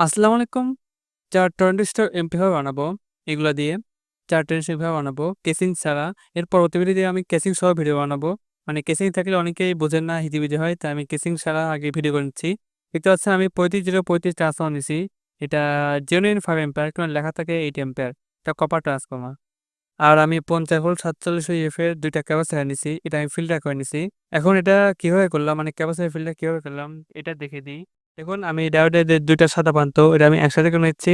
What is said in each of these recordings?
আসসালামু আলাইকুম। চার ৪ ট্রানজিস্টর এম্পলিফায়ার বানাবো এগুলা দিয়ে। ৪ ট্রানজিস্টর এম্পলিফায়ার বানাবো কেসিং ছাড়া। এর পরবর্তী ভিডিওতে আমি কেসিং সহ ভিডিও বানাবো। মানে কেসিং থাকলে অনেকেই বোঝেন না, হিজিবিজি হয়। তাই আমি কেসিং ছাড়া আগে ভিডিও করে নিচ্ছি। দেখতে পাচ্ছেন আমি পঁয়ত্রিশ ৩৫-০৩৫ ট্রান্সফর্মার নিছি। এটা জেনুইন 5 অ্যাম্পিয়ার এখানে লেখা থাকে 8 অ্যাম্পিয়ার। এটা কপার ট্রান্সফর্মার। আর আমি ৫০ ভোল্ট ৪৭০০ ইএফ এর ২ টা ক্যাপাসিটর নিছি। এটা আমি ফিল্টার করে নিছি। এখন এটা কীভাবে করলাম মানে ক্যাপাসিটর ফিল্টার কীভাবে করলাম এটা দেখে দিই। দেখুন আমি ডায়োডের যে ২ টা সাদা প্রান্ত এটা আমি একসাথে করে নিচ্ছি।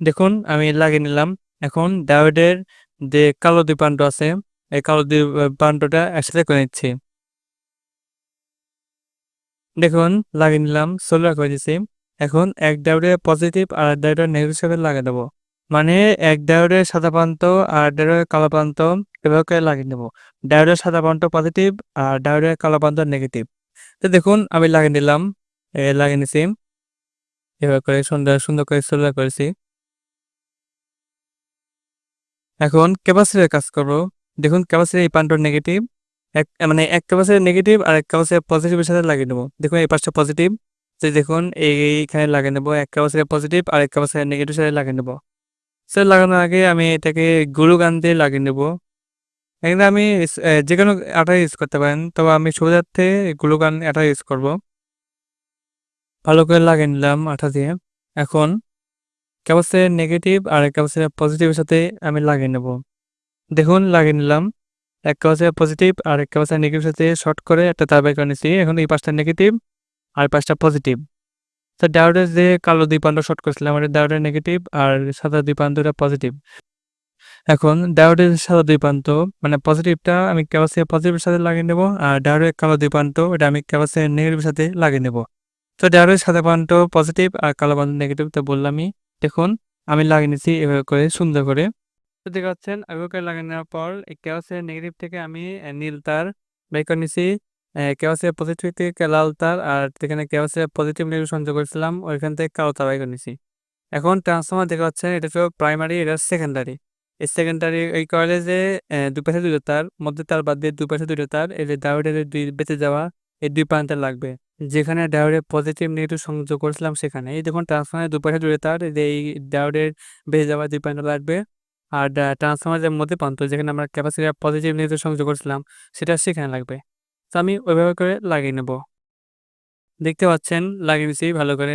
দেখুন আমি লাগিয়ে নিলাম। এখন ডায়োডের যে কালো ২ প্রান্ত আছে, এই কালো ২ আ প্রান্তটা একসাথে করে নিচ্ছি। দেখুন লাগিয়ে নিলাম, সোল্ডার করে দিছি। এখন এক ডায়োডের পজিটিভ আর এক নেগেটিভ সাথে লাগিয়ে দেব। মানে এক ডায়োডের সাদা প্রান্ত আর ডায়োডের কালো প্রান্ত এভাবে লাগিয়ে নেব। ডায়োডের সাদা প্রান্ত পজিটিভ আর ডায়োডের কালো প্রান্ত নেগেটিভ। তো দেখুন আমি লাগিয়ে নিলাম, লাগিয়ে নিছি। এভাবে করে সুন্দর, সুন্দর করে সোল্ডার করেছি। এখন ক্যাপাসিটরের কাজ করব। দেখুন ক্যাপাসিটর এই প্রান্ত নেগেটিভ। এক মানে এক ক্যাপাসিটর নেগেটিভ আর এক ক্যাপাসিটর পজিটিভের সাথে লাগিয়ে নেব। দেখুন এই পাশটা পজিটিভ। যে দেখুন এইখানে লাগিয়ে নেব। এক ক্যাপাসিটর পজিটিভ আর এক ক্যাপাসিটর নেগেটিভ সাথে লাগিয়ে নেব। সো লাগানোর আগে আমি এটাকে গুরু গান দিয়ে লাগিয়ে নেব। এখানে আমি এ যেকোনো আঠা ইউজ করতে পারেন। তবে আমি সুবিধার্থে গ্লু গান আঠা ইউজ করব। ভালো করে লাগিয়ে নিলাম আঠা দিয়ে। এখন ক্যাপাসিটর নেগেটিভ আর ক্যাপাসিটর পজিটিভের সাথে আমি লাগিয়ে নেব। দেখুন, লাগিয়ে নিলাম। এক ক্যাপাসিটর পজিটিভ আর এক ক্যাপাসিটর নেগেটিভের সাথে শর্ট করে একটা তার বের করে নিছি। এখন এই পাঁচটা নেগেটিভ আর পাঁচটা পজিটিভ। তো ডায়োডের যে কালো ২ প্রান্ত শর্ট করেছিলাম, ওটা ডায়োডের নেগেটিভ আর সাদা ২ প্রান্তটা পজিটিভ। এখন ডায়োডের সাদা ২ প্রান্ত মানে পজিটিভটা আমি ক্যাপাসিটর পজিটিভের সাথে লাগিয়ে নেব। আর ডায়োডের কালো ২ প্রান্ত ওটা আমি ক্যাপাসিটর নেগেটিভের সাথে লাগিয়ে নেব। তো ডায়োডের সাদা প্রান্ত পজিটিভ আর কালো প্রান্ত নেগেটিভ তো বললামই। দেখুন, আমি লাগিয়ে নিচ্ছি এভাবে করে, সুন্দর করে। তো দেখতে পাচ্ছেন, এভাবে করে লাগিয়ে নেওয়ার পর এই ক্যাপাসিটর নেগেটিভ থেকে আমি নীল তার বের করে নিছি। এ ক্যাপাসিটর পজিটিভ থেকে লাল তার আর যেখানে ক্যাপাসিটর পজিটিভ নেগেটিভ সংযোগ করেছিলাম, ওইখান থেকে কালো তার বের করে নিছি। এখন ট্রান্সফর্মার দেখতে পাচ্ছেন, এটা হলো প্রাইমারি এটা সেকেন্ডারি। সেকেন্ডারি এই কলেজে দুই পাশে ২ তার, মধ্যে তার বাদ দিয়ে দুই পাশে ২ তার এই যে ডায়োডের ২ বেঁচে যাওয়া এই দুই প্রান্তে লাগবে। যেখানে ডায়োডের পজিটিভ নেগেটিভ সংযোগ করেছিলাম সেখানে। এই দেখুন ট্রান্সফর্মারের দুই পাশে ২ তার এই ডায়োডের বেঁচে যাওয়া ২ প্রান্ত লাগবে। আর ট্রান্সফর্মারের মধ্যে প্রান্ত যেখানে আমরা ক্যাপাসিটর পজিটিভ নেগেটিভ সংযোগ করেছিলাম সেটা সেখানে লাগবে। তো আমি ওইভাবে করে লাগিয়ে নেব। দেখতে পাচ্ছেন লাগিয়ে ভালো করে।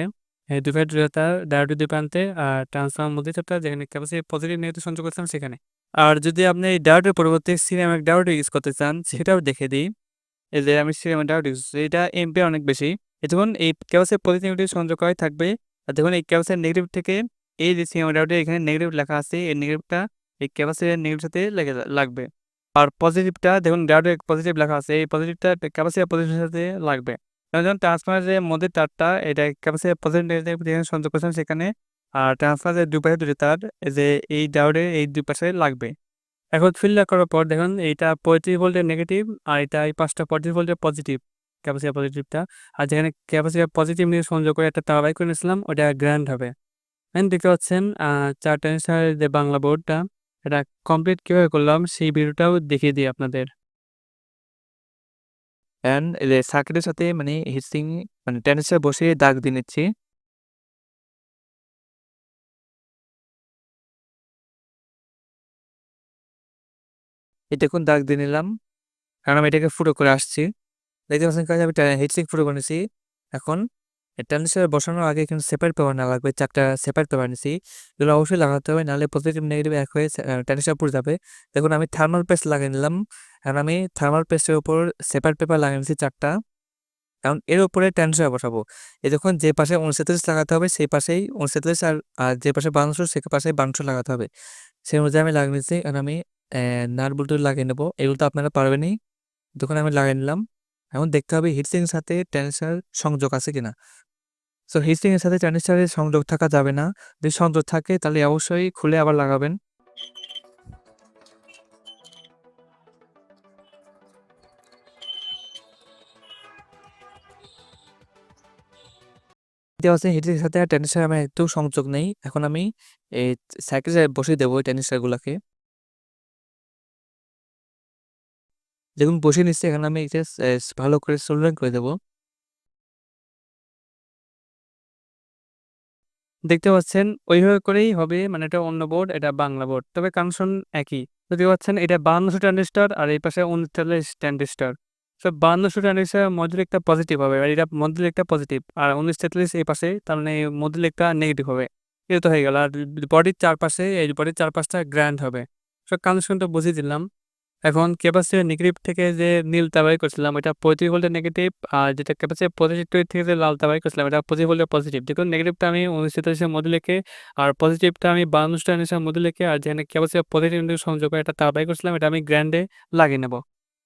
এই দুই পাশে ২ টা তার ডায়োডের ২ প্রান্তে আর ট্রান্সফর্মার মধ্যে তারটা যেখানে ক্যাপাসিটর পজিটিভ নেগেটিভ সংযোগ করেছিলাম সেখানে। আর যদি আপনি এই ডায়োডের পরিবর্তে সিরামিক ডায়োড ইউজ করতে চান, সেটাও দেখে দিই। এই যে আমি সিরামিক ডায়োড ইউজ। এটা এমপি অনেক বেশি। দেখুন, এই ক্যাপাসিটর পজিটিভ নেগেটিভ সংযোগ করাই থাকবে। আর দেখুন, এই ক্যাপাসিটর নেগেটিভ থেকে এই যে সিরামিক ডায়োডের এখানে নেগেটিভ লেখা আছে, এই নেগেটিভটা এই ক্যাপাসিটর নেগেটিভ সাথে লেগে লাগবে। আর পজিটিভটা দেখুন ডায়োডের পজিটিভ লেখা আছে, এই পজিটিভটা ক্যাপাসিটর পজিটিভের সাথে লাগবে। যেমন ট্রান্সফর্মারের যে মধ্যে তারটা এটা ক্যাপাসিটর পজিটিভ নেগেটিভ সংযোগ করেছিলাম সেখানে। আর ট্রান্সফর্মারের দুই পাশে ২ টা তার যে এই ডায়োডের এই দুই পাশে লাগবে। এখন ফিল্টার করার পর দেখুন, এইটা ৩৫ ভোল্টের নেগেটিভ আর এটা এই পাঁচটা ৩৫ ভোল্টের পজিটিভ ক্যাপাসিটর পজিটিভটা। আর যেখানে ক্যাপাসিটর পজিটিভ নিয়ে সংযোগ করে একটা তার বাইর করে নিয়েছিলাম, ওটা গ্রাউন্ড হবে। এখন দেখতে পাচ্ছেন ৪ ট্রানজিস্টরের যে বাংলা বোর্ডটা এটা কমপ্লিট কীভাবে করলাম, সেই ভিডিওটাও দেখিয়ে দিই আপনাদের। অ্যান্ড সার্কিটের সাথে মানে হিটসিং মানে টেনিসে বসে দাগ দিয়ে নিচ্ছি। এই দেখুন দাগ দিয়ে নিলাম। কারণ আমি এটাকে ফুটো করে আসছি। দেখতে পাচ্ছেন কাজে আমি হিটসিং ফুটো করে নিছি। এখন ট্রানজিস্টর বসানোর আগে কিন্তু সেপারেট পেপার না লাগবে। চারটা সেপারেট পেপার নিছি। এগুলো অবশ্যই লাগাতে হবে নাহলে পজিটিভ নেগেটিভ এক হয়ে ট্রানজিস্টর পুড়ে যাবে। দেখুন আমি থার্মাল পেস্ট লাগিয়ে নিলাম। এখন আমি থার্মাল পেস্টের উপর সেপারেট পেপার লাগিয়ে নিছি ৪ টা। এখন এর উপরে ট্রানজিস্টর বসাবো। এই দেখুন যে পাশে ৩৯ লাগাতে হবে সেই পাশেই ৩৯ আর আর যে পাশে ৫২ সে পাশে ৫২ লাগাতে হবে। সেই অনুযায়ী আমি লাগিয়ে নিচ্ছি। এখন আমি নাট বল্টু লাগিয়ে নেব এগুলো তো আপনারা পারবেনই। দেখুন আমি লাগিয়ে নিলাম। এখন দেখতে হবে হিটসিং সাথে ট্রানজিস্টর সংযোগ আছে কিনা। সো এর সাথে ট্রানজিস্টরের সংযোগ থাকা যাবে না। যদি সংযোগ থাকে, তাহলে অবশ্যই খুলে আবার লাগাবেন। দেখতে পাচ্ছেন সাথে ট্রানজিস্টর আমার একটু সংযোগ নেই। এখন আমি এই সার্কিটে বসিয়ে দেব এই ট্রানজিস্টরগুলাকে। দেখুন বসিয়ে নিচ্ছি। এখন আমি ভালো করে সোল্ডারিং করে দেব। দেখতে পাচ্ছেন ওইভাবে করেই হবে মানে এটা অন্য বোর্ড, এটা বাংলা বোর্ড। তবে কানেকশন একই। দেখতে পাচ্ছেন এটা বাহান্নশো ট্রানজিস্টার আর এই পাশে উনচল্লিশ ট্রানজিস্টার। সো বাহান্নশো ট্রানজিস্টার মধ্যে একটা পজিটিভ হবে, আর এটা মধ্যে একটা পজিটিভ আর উনিশ তেতাল্লিশ এই পাশে, তার মানে মধ্যে একটা নেগেটিভ হবে। এটা তো হয়ে গেল। আর বডির চারপাশে, এই বডির চারপাশটা গ্র্যান্ড হবে। সো কানেকশনটা বুঝিয়ে দিলাম। এখন ক্যাপাসিটি নেগেটিভ থেকে যে নীল তাবাই করছিলাম এটা পঁয়ত্রিশ ভোল্টের নেগেটিভ আর যেটা ক্যাপাসিটি পজিটিভ থেকে যে লাল তাবাই করছিলাম এটা পঁচিশ ভোল্টের পজিটিভ দেখুন নেগেটিভটা আমি উনিশ তেতাল্লিশের মধ্যে লিখে আর পজিটিভটা আমি বাউন্ন স্ট্যান্ডের মধ্যে লিখে আর যেখানে ক্যাপাসিটি পজিটিভ সংযোগ একটা তাবাই করছিলাম, এটা আমি গ্র্যান্ডে লাগিয়ে নেব।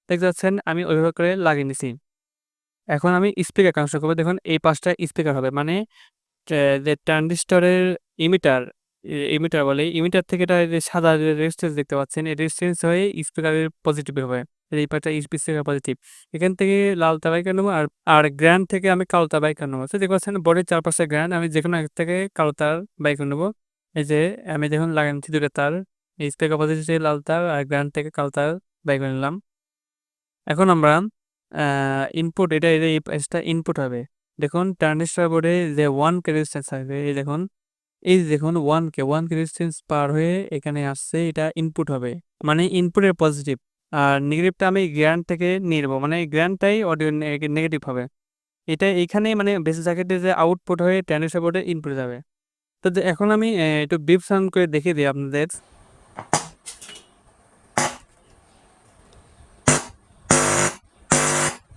দেখতে পাচ্ছেন, আমি ওইভাবে করে লাগিয়ে নিছি। এখন আমি স্পিকার কানেকশন করব। দেখুন, এই পাঁচটা স্পিকার হবে মানে যে ট্রানজিস্টরের ইমিটার ইমিটার বলে। ইমিটার থেকে এটা যে সাদা রেজিস্ট্যান্স দেখতে পাচ্ছেন, এই রেজিস্ট্যান্স হয়ে স্পিকারের পজিটিভ হবে। এই পার্টটা স্পিকার পজিটিভ এখান থেকে লাল তাবাই কেন আর আর গ্র্যান্ড থেকে আমি কালো তার বাইক নেব? দেখতে পাচ্ছেন বডির চারপাশে গ্র্যান্ড আমি যে কোনো এক থেকে কালো তার বাই বাইক নেব। এই যে আমি দেখুন লাগাচ্ছি দুটো তার। স্পিকার পজিটিভ লাল তার আর গ্র্যান্ড থেকে কালো তার বাইক নিলাম। এখন আমরা ইনপুট এটা এটা, এই ইনপুট হবে। দেখুন ট্রানজিস্টার বোর্ডে যে ওয়ান রেজিস্ট্যান্স থাকবে এই দেখুন। এই যে দেখুন ওয়ান কে ওয়ান কে পার হয়ে এখানে আসছে, এটা ইনপুট হবে। মানে ইনপুটের পজিটিভ আর নেগেটিভটা আমি গ্র্যান্ড থেকে নিয়ে নেব। মানে গ্র্যান্ডটাই অডিও নেগেটিভ হবে। এটা এখানে মানে বেশি জায়গাতে যে আউটপুট হয়ে ট্রানজিস্টার বোর্ডে ইনপুট যাবে। তো এখন আমি একটু বিপ সাউন্ড করে দেখিয়ে দিই আপনাদের।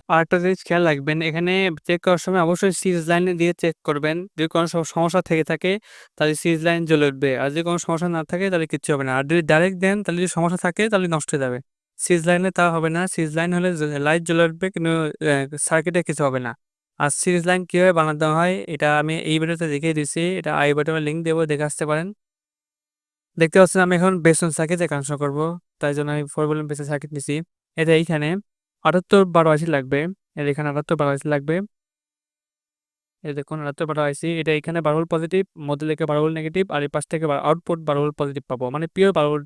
আরেকটা জিনিস খেয়াল রাখবেন, এখানে চেক করার সময় অবশ্যই সিরিজ লাইন দিয়ে চেক করবেন। যদি কোনো সমস্যা থেকে থাকে, তাহলে সিরিজ লাইন জ্বলে উঠবে। আর যদি কোনো সমস্যা না থাকে, তাহলে কিচ্ছু হবে না। আর যদি ডাইরেক্ট দেন, তাহলে যদি সমস্যা থাকে, তাহলে নষ্ট হয়ে যাবে। সিরিজ লাইনে তা হবে না। সিরিজ লাইন হলে লাইট জ্বলে উঠবে, কিন্তু সার্কিটে কিছু হবে না। আর সিরিজ লাইন কীভাবে বানাতে হয়, এটা আমি এই ভিডিওতে দেখিয়ে দিচ্ছি। এটা আই বাটনে লিঙ্ক দেবো, দেখে আসতে পারেন। দেখতে পাচ্ছেন আমি এখন বেসন সার্কিটে কানেকশন করব। তাই জন্য আমি ফোর বলুন বেসন সার্কিট নিছি। এটা এইখানে। আটাত্তর বারো আশি লাগবে। এর এখানে আটাত্তর বারো আইসি লাগবে। এই দেখুন আটাত্তর বারো আইসি। এটা এখানে বারো ভোল্ট পজিটিভ মধ্যে লেখে বারো ভোল্ট নেগেটিভ আর এই পাশ থেকে আউটপুট বারো ভোল্ট পজিটিভ পাবো। মানে পিওর বারো ভোল্ট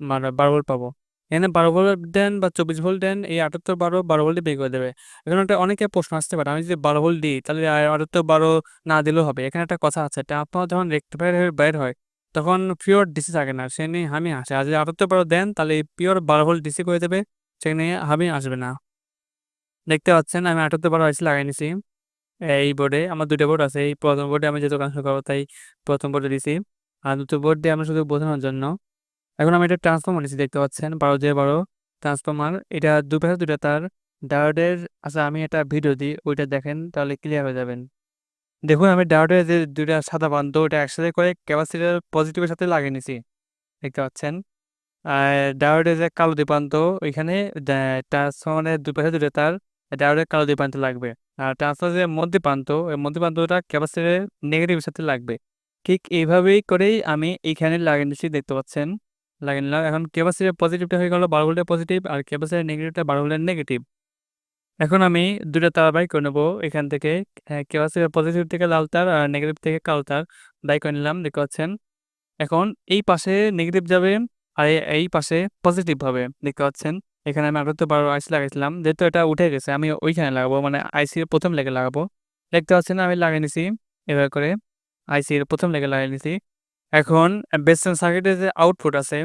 মানে বারো ভোল্ট পাবো। এখানে বারো ভোল্ট দেন বা চব্বিশ ভোল্ট দেন, এই আটাত্তর বারো বারো ভোল্টে বের করে দেবে। এখন একটা অনেকে প্রশ্ন আসতে পারে, আমি যদি বারো ভোল্ট দিই, তাহলে আটাত্তর বারো না দিলেও হবে। এখানে একটা কথা আছে আপনার যখন রেক্টিফায়ার হয়ে বের হয়, তখন পিওর ডিসি থাকে না, সে নিয়ে হামি আসে আর যদি আটাত্তর বারো দেন, তাহলে পিওর বারো ভোল্ট ডিসি করে দেবে। সেখানে হামি আসবে না। দেখতে পাচ্ছেন, আমি আটাত্তর বারো আইসি লাগাই নিছি। এই বোর্ডে আমার দুটো বোর্ড আছে, এই প্রথম বোর্ডে আমি যেহেতু কানেকশন করব, তাই প্রথম বোর্ডে দিছি। আর দুটো বোর্ড দিয়ে আমরা শুধু বোঝানোর জন্য। এখন আমি এটা ট্রান্সফর্মার নিছি, দেখতে পাচ্ছেন, বারো দিয়ে বারো ট্রান্সফর্মার এটা দুপাশে দুটা তার ডায়োডের আচ্ছা আমি একটা ভিডিও দিই, ওইটা দেখেন, তাহলে ক্লিয়ার হয়ে যাবেন। দেখুন, আমি ডায়োডের যে দুটা সাদা বান্ধব ওটা একসাথে করে ক্যাপাসিটার পজিটিভের সাথে লাগিয়ে নিছি। দেখতে পাচ্ছেন? ডায়োডের যে কালো দীপান্ত, ওইখানে ট্রান্সফর্মারের দুপাশে দুটো তার ডায়োডের কালো দীপান্ত লাগবে। আর ট্রান্সফারের যে মধ্যে প্রান্ত ওই মধ্যে প্রান্তটা ক্যাপাসিটারের নেগেটিভের সাথে লাগবে। ঠিক এইভাবেই করেই আমি এইখানে লাগিয়ে নিচ্ছি দেখতে পাচ্ছেন? লাগিয়ে নিলাম এখন ক্যাপাসিটার পজিটিভটা হয়ে গেল, বারো ভোল্টের পজিটিভ আর ক্যাপাসিটার নেগেটিভটা বারো ভোল্টের নেগেটিভ এখন আমি দুটো তার বাই করে নেব, এখান থেকে ক্যাপাসিটার পজিটিভ থেকে লাল তার আর নেগেটিভ থেকে কালো তার। বাই করে নিলাম, দেখতে পাচ্ছেন? এখন এই পাশে নেগেটিভ যাবে আর এই পাশে পজিটিভ হবে দেখতে পাচ্ছেন। এখানে আমি আপাতত বারো আইসি লাগাইছিলাম, যেহেতু এটা উঠে গেছে, আমি ওইখানে লাগাবো মানে আইসির প্রথম লেগে লাগাবো। দেখতে পাচ্ছেন আমি লাগিয়ে নিছি, এবার করে আইসির প্রথম লেগে লাগিয়ে নিছি। এখন বেসন সার্কিটের যে আউটপুট আছে,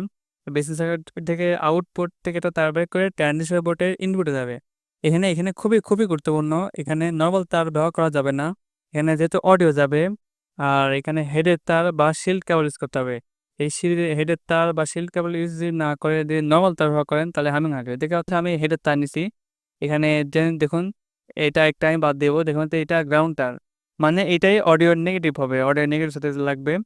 বেসন সার্কিট থেকে আউটপুট থেকে তার বের করে ট্রানজিস্টর বোর্ডের ইনপুটে যাবে। এখানে এখানে খুবই খুবই গুরুত্বপূর্ণ, এখানে নর্মাল তার ব্যবহার করা যাবে না। এখানে যেহেতু অডিও যাবে, আর এখানে হেডের তার বা শিল্ড কেবল ইউজ করতে হবে। এই শিল্ড হেডের তার বা শিল্ড কেবল ইউজ যদি না করে যদি নর্মাল তার ব্যবহার করেন, তাহলে হামিং আসবে দেখে হচ্ছে আমি হেডের তার নিছি। এখানে দেখুন, এটা একটা আমি বাদ দেবো। দেখুন তো এটা গ্রাউন্ড তার। মানে এটাই অডিও নেগেটিভ হবে। অডিও নেগেটিভ সাথে লাগবে।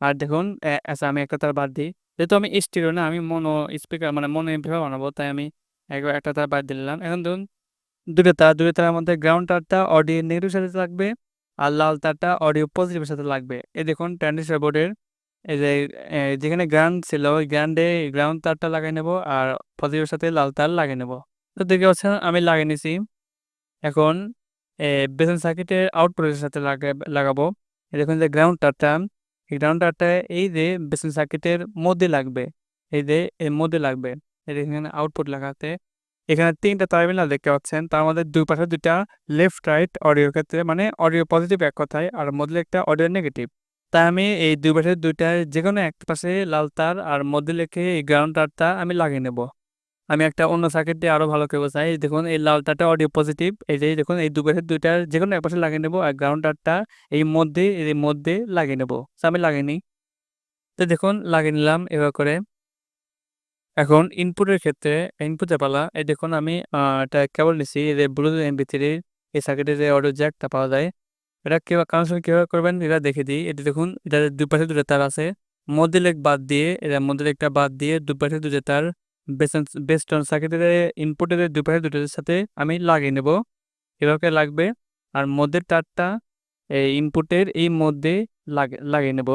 আর দেখুন, এ- আচ্ছা আমি একটা তার বাদ দিই। যেহেতু আমি স্টিরো না, আমি মনো স্পিকার মানে মনো এমপিভাবে বানাবো, তাই আমি একবার একটা তার বাদ দিলাম। এখন ধরুন দুটো তার, দুটো তারের মধ্যে গ্রাউন্ড তারটা অডিও নেগেটিভ সাথে লাগবে আর লাল তারটা অডিও পজিটিভের সাথে লাগবে। এই দেখুন ট্রানজিস্টার বোর্ডের এই যে যেখানে গ্রাউন্ড ছিল, ওই গ্রাউন্ডে গ্রাউন্ড তারটা লাগিয়ে নেব আর পজিটিভের সাথে লাল তার লাগিয়ে নেব। তো দেখে পাচ্ছেন, আমি লাগিয়ে নিছি। এখন বেসন সার্কিটের আউটপুটের সাথে লাগা- লাগাবো। দেখুন যে গ্রাউন্ড তারটা, এই গ্রাউন্ড তারটা, এই যে বেসন সার্কিটের মধ্যে লাগবে, এই যে এর মধ্যে লাগবে এখানে আউটপুট লাগাতে। এখানে তিনটা টার্মিনাল দেখতে পাচ্ছেন, তার মধ্যে দুই পাশে দুইটা লেফট রাইট অডিওর ক্ষেত্রে মানে অডিও পজিটিভ এক কথায়, আর মধ্যে একটা অডিও নেগেটিভ তাই আমি এই দুই পাশে দুইটার যে কোনো একটা পাশে লাল তার আর মধ্যে লেখে এই গ্রাউন্ড তারটা আমি লাগিয়ে নেব। আমি একটা অন্য সার্কিট দিয়ে আরও ভালো করব চাই। দেখুন, এই লাল তারটা অডিও পজিটিভ এই যে দেখুন, এই দুই পাশে দুইটার যে কোনো এক পাশে লাগিয়ে নেব আর গ্রাউন্ড তারটা এই মধ্যে এই মধ্যে লাগিয়ে নেব। আমি লাগিয়ে নিই। তো দেখুন, লাগিয়ে নিলাম এবার করে। এখন ইনপুটের ক্ষেত্রে ইনপুটের পালা, এই দেখুন আমি এটা কেবল নিছি, এই যে ব্লুটুথ এমবি থ্রি এই সার্কিটে যে অডিও জ্যাকটা পাওয়া যায় এটা কেউ কানেকশন কীভাবে করবেন, এটা দেখে দিই। এটা দেখুন, এটা দুপাশে দুটো তার আছে। মধ্যে লেগ বাদ দিয়ে, এটা মধ্যে লেগটা বাদ দিয়ে দুপাশে দুটো তার বেস্ট অন সার্কিটের ইনপুটের দুপাশে দুটোর সাথে আমি লাগিয়ে নেব। এভাবে লাগবে। আর মধ্যের তারটা এই ইনপুটের এই মধ্যে লাগে, লাগিয়ে নেব।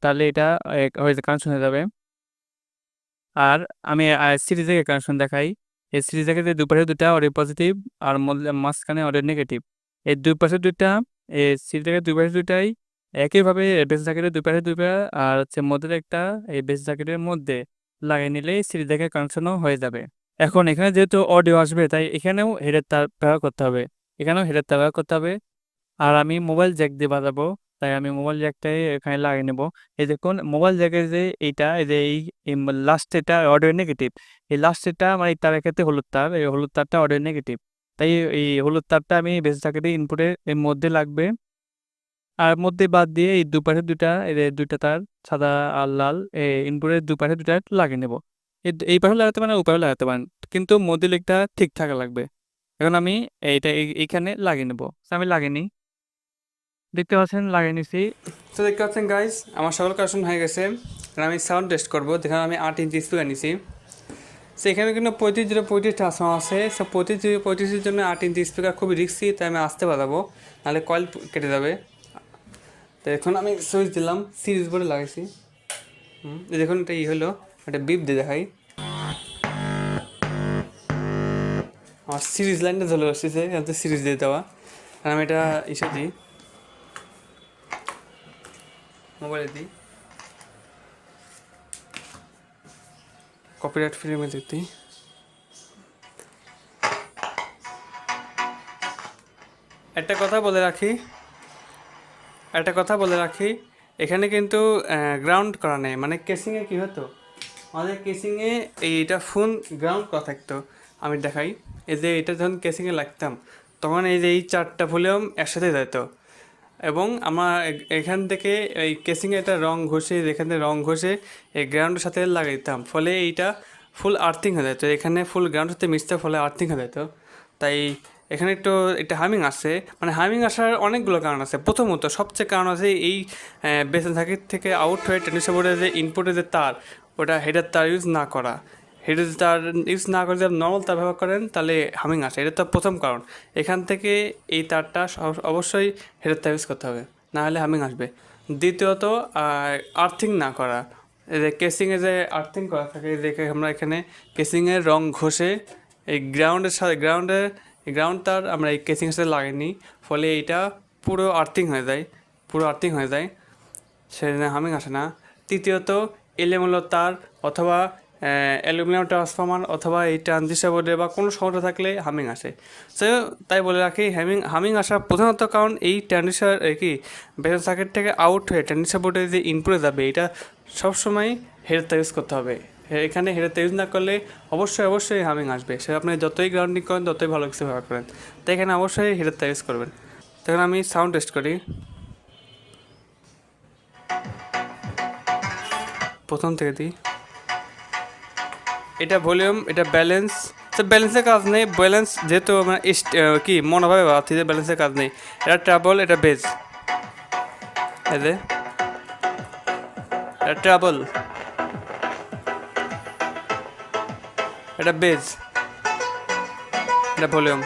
তাহলে এটা এক- হয়ে কানেকশন হয়ে যাবে। আর আমি সিরিজ থেকে কানেকশন দেখাই। এই সিরিজ থেকে দুপাশে দুটা অডিও পজিটিভ আর মাঝখানে অডিও নেগেটিভ এই দুই পাশে দুইটা থেকে দুই পাশে দুইটাই একইভাবে বেস জ্যাকেটের দুই পাশে দুইটা আর হচ্ছে মধ্যে একটা, এই বেস জ্যাকেটের মধ্যে লাগিয়ে সিরিজ থেকে কানেকশনও হয়ে যাবে। এখন এখানে যেহেতু অডিও আসবে, তাই এখানেও হেডের তার ব্যবহার করতে হবে। এখানেও হেডের তার ব্যবহার করতে হবে। আর আমি মোবাইল জ্যাক দিয়ে বাজাবো, তাই আমি মোবাইল জ্যাকটাই এখানে লাগিয়ে নেব। এই দেখুন মোবাইল জ্যাকের যে এইটা, এই যে এই লাস্ট এটা অডিও নেগেটিভ এই লাস্ট এটা এই তারের ক্ষেত্রে হলুদ তার, এই হলুদ তারটা অডিও নেগেটিভ তাই এই হলুদ তারটা আমি বেস জ্যাকেটে ইনপুটের এর মধ্যে লাগবে। আর মধ্যে বাদ দিয়ে এই দুপাশে দুটা দুইটা তার, সাদা আর লাল এই ইনপুটের দুপাশে দুটা লাগিয়ে নেব। এই পাশে লাগাতে পারেন ওই লাগাতে পারেন, কিন্তু মধ্যে লেগটা ঠিক থাকা লাগবে। এখন আমি এইটা এই- এইখানে লাগিয়ে নেব। আমি লাগিয়ে নিই। দেখতে পাচ্ছেন, লাগিয়ে নিছি। তো দেখতে পাচ্ছেন গাইজ আমার সকল কালেকশন হয়ে গেছে। আমি সাউন্ড টেস্ট করব। যেখানে আমি আট ইঞ্চি স্পিকার নিছি। সেখানে কিন্তু পঁয়ত্রিশ জিরো পঁয়ত্রিশ ট্রান্সফর্ম আছে। সো পঁয়ত্রিশ জিরো পঁয়ত্রিশের জন্য আট ইঞ্চি স্পিকার খুবই রিক্সি তাই আমি আসতে বাজাবো নাহলে কয়েল কেটে যাবে। তো এখন আমি সুইচ দিলাম সিরিজ বোর্ডে লাগাইছি। হুম দেখুন এটা ই হলো, একটা বিপ দিয়ে দেখাই। আমার সিরিজ লাইনটা চলে আসছে এতে সিরিজ দিয়ে দেওয়া। আর আমি এটা ইসে দিই। মোবাইলে দিই। কপিরাইট মিউজিক দিই একটা কথা বলে রাখি, একটা কথা বলে রাখি, এখানে কিন্তু গ্রাউন্ড করা নেই। মানে কেসিংয়ে কী হতো? আমাদের কেসিংয়ে এইটা ফোন গ্রাউন্ড করা থাকতো। আমি দেখাই, এই যে এটা যখন কেসিংয়ে লাগতাম, তখন এই যে এই চারটা ভলিউম একসাথে যেত এবং আমার এখান থেকে এই কেসিংয়ে একটা রং ঘষে থেকে রং ঘষে এই গ্রাউন্ডের সাথে লাগিয়ে দিতাম ফলে এইটা ফুল আর্থিং হয়ে যেত এখানে ফুল গ্রাউন্ডের সাথে মিশতে ফলে আর্থিং হয়ে যেত তাই এখানে একটু এটা হামিং আসে। মানে হামিং আসার অনেকগুলো কারণ আছে। প্রথমত সবচেয়ে কারণ আছে এই বেসন সার্কিট থেকে আউট হয়ে টেনিসে বোর্ডের যে ইনপুটের যে তার, ওটা হেডের তার ইউজ না করা। হেডের তার ইউজ না করে যদি নর্মাল তার ব্যবহার করেন, তাহলে হামিং আসে এটা তো প্রথম কারণ। এখান থেকে এই তারটা অবশ্যই হেডের তার ইউজ করতে হবে। না হলে হামিং আসবে। দ্বিতীয়ত আর্থিং না করা। এই যে কেসিংয়ে যে আর্থিং করা থাকে দেখে আমরা এখানে কেসিংয়ের রং ঘষে এই গ্রাউন্ডের সাথে গ্রাউন্ডের গ্রাউন্ড তার আমরা এই কেসিংয়ের সাথে লাগাইনি। ফলে এইটা পুরো আর্থিং হয়ে যায়। পুরো আর্থিং হয়ে যায়। সেজন্য হামিং আসে না। তৃতীয়ত এলোমেলো তার অথবা অ্যালুমিনিয়াম ট্রান্সফর্মার অথবা এই ট্রানজিস্টার বোর্ডে বা কোনো সমস্যা থাকলে হামিং আসে। সে তাই বলে রাখি, হামিং হামিং আসার প্রধানত কারণ এই ট্রানজিস্টার কি বেতন সার্কিট থেকে আউট হয়ে ট্রানজিস্টার বোর্ডে যে ইনপুটে যাবে, এটা সবসময় হেডটা ইউজ করতে হবে। এখানে হেডের ইউজ না করলে অবশ্যই অবশ্যই হামিং আসবে। সে আপনি যতই গ্রাউন্ডিং করেন, ততই ভালো কিছু ব্যবহার করেন। তাই এখানে অবশ্যই হেডের ইউজ করবেন। তখন আমি সাউন্ড টেস্ট করি। প্রথম থেকে দিই। এটা ভলিউম এটা ব্যালেন্স তো ব্যালেন্সের কাজ নেই ব্যালেন্স যেহেতু আহ, কি মনোভাবে ভাবছি যে ব্যালেন্সের কাজ নেই। এটা ট্রাবল এটা বেজ এদের এটা ট্রাবল এটা বেজ এটা ভলিউম।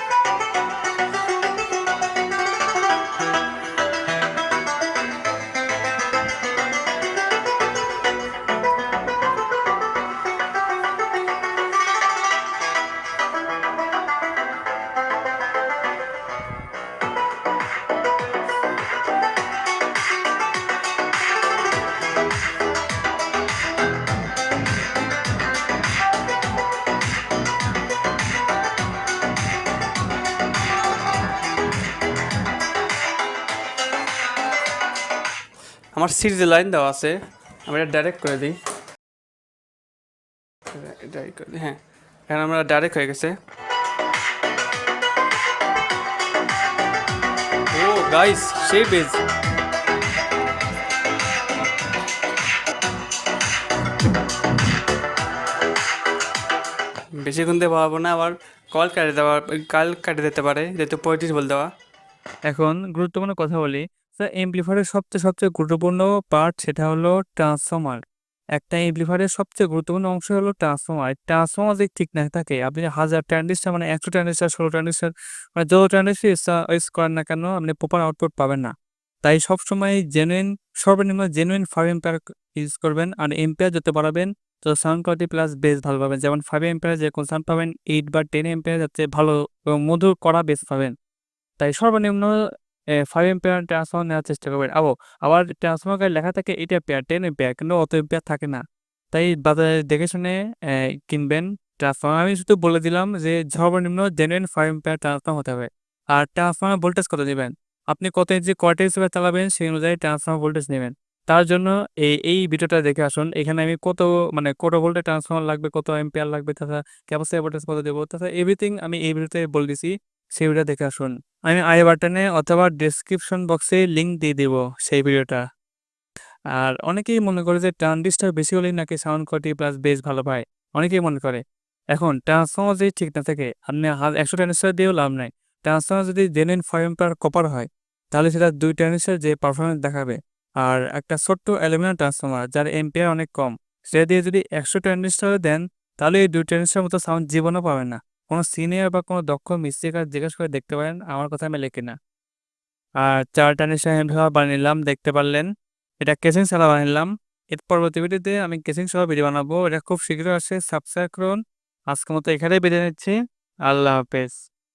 আমার সিরিজের লাইন দেওয়া আছে। আমি এটা ডাইরেক্ট করে দিই। করে দিই হ্যাঁ। এখন আমরা ডাইরেক্ট হয়ে গেছে। ও গাইস সেই বেজ বেশিক্ষণ দিয়ে পারব না, আবার কল কাটে দেওয়া কাল কাটে দিতে পারে, যেহেতু পঁয়ত্রিশ বল দেওয়া। এখন গুরুত্বপূর্ণ কথা বলি। স্যার এমপ্লিফায়ারের সবচেয়ে সবচেয়ে গুরুত্বপূর্ণ পার্ট সেটা হলো ট্রান্সফর্মার একটা এমপ্লিফায়ারের সবচেয়ে গুরুত্বপূর্ণ অংশ হলো ট্রান্সফর্মার ট্রান্সফর্মার যদি ঠিক না থাকে, আপনি হাজার ট্রানজিস্টার মানে একশো ট্রানজিস্টার ষোলো ট্রানজিস্টার মানে যত ট্রানজিস্টার ইউজ করেন না কেন, আপনি প্রপার আউটপুট পাবেন না। তাই সবসময় জেনুইন সর্বনিম্ন জেনুইন ফাইভ এম্পায়ার ইউজ করবেন আর এম্পায়ার যত বাড়াবেন তো সাউন্ড কোয়ালিটি প্লাস বেস ভালো পাবেন। যেমন ফাইভ এম্পায়ার যেরকম সাউন্ড পাবেন এইট বা টেন এম্পায়ার যাতে ভালো এবং মধুর করা বেস পাবেন। তাই সর্বনিম্ন ফাইভ এম্পিয়ার ট্রান্সফর্মার নেওয়ার চেষ্টা করবেন। আবো, আবার ট্রান্সফর্মার গাড়ি লেখা থাকে, এটা এম্পিয়ার টেন এম্পিয়ার কিন্তু অত এম্পিয়ার থাকে না। তাই বাজারে দেখে শুনে কিনবেন ট্রান্সফর্মার আমি শুধু বলে দিলাম যে, সর্বনিম্ন জেনুইন ফাইভ এম্পিয়ার ট্রান্সফর্মার হতে হবে। আর ট্রান্সফর্মার ভোল্টেজ কত নেবেন? আপনি কত ইঞ্চি কোয়ার্টার হিসেবে চালাবেন, সেই অনুযায়ী ট্রান্সফর্মার ভোল্টেজ নেবেন। তার জন্য এই এই ভিডিওটা দেখে আসুন। এখানে আমি কত মানে কত ভোল্টে ট্রান্সফর্মার লাগবে, কত এম্পিয়ার লাগবে, তাছাড়া ক্যাপাসিটি ভোল্টেজ কত দেবো, তাছাড়া এভরিথিং আমি এই ভিডিওতে বলে দিছি। সেই ভিডিও দেখে আসুন। আমি আই বাটনে অথবা ডেসক্রিপশন বক্সে লিঙ্ক দিয়ে দিব সেই ভিডিওটা। আর অনেকেই মনে করে যে ট্রানজিস্টার বেশি হলেই নাকি সাউন্ড কোয়ালিটি প্লাস বেশ ভালো পায়। অনেকেই মনে করে। এখন ট্রান্সফর্মার যদি ঠিক না থাকে, আপনি একশো ট্রানজিস্টার দিয়েও লাভ নাই। ট্রান্সফর্মার যদি জেনুইন ফাইভ এম্পার কপার হয়, তাহলে সেটা দুই ট্রানজিস্টার যে পারফরমেন্স দেখাবে। আর একটা ছোট্ট অ্যালুমিনিয়াম ট্রান্সফর্মার যার এম্পিয়ার অনেক কম সেটা দিয়ে যদি একশো ট্রানজিস্টার দেন, তাহলে এই দুই ট্রানজিস্টার মতো সাউন্ড জীবনও পাবেন না। কোনো সিনিয়র বা কোনো দক্ষ মিস্ত্রিকার জিজ্ঞেস করে দেখতে পারেন, আমার কথা আমি লেখি না। আর চার ট্রানজিস্টার বানিলাম দেখতে পারলেন। এটা কেসিং সালা বানিলাম এর পরবর্তী ভিডিওতে আমি কেসিং সহ ভিডিও বানাবো। এটা খুব শীঘ্রই আসে। সাবস্ক্রাইব করুন। আজকের মতো এখানেই বেঁধে নিচ্ছি। আল্লাহ হাফেজ।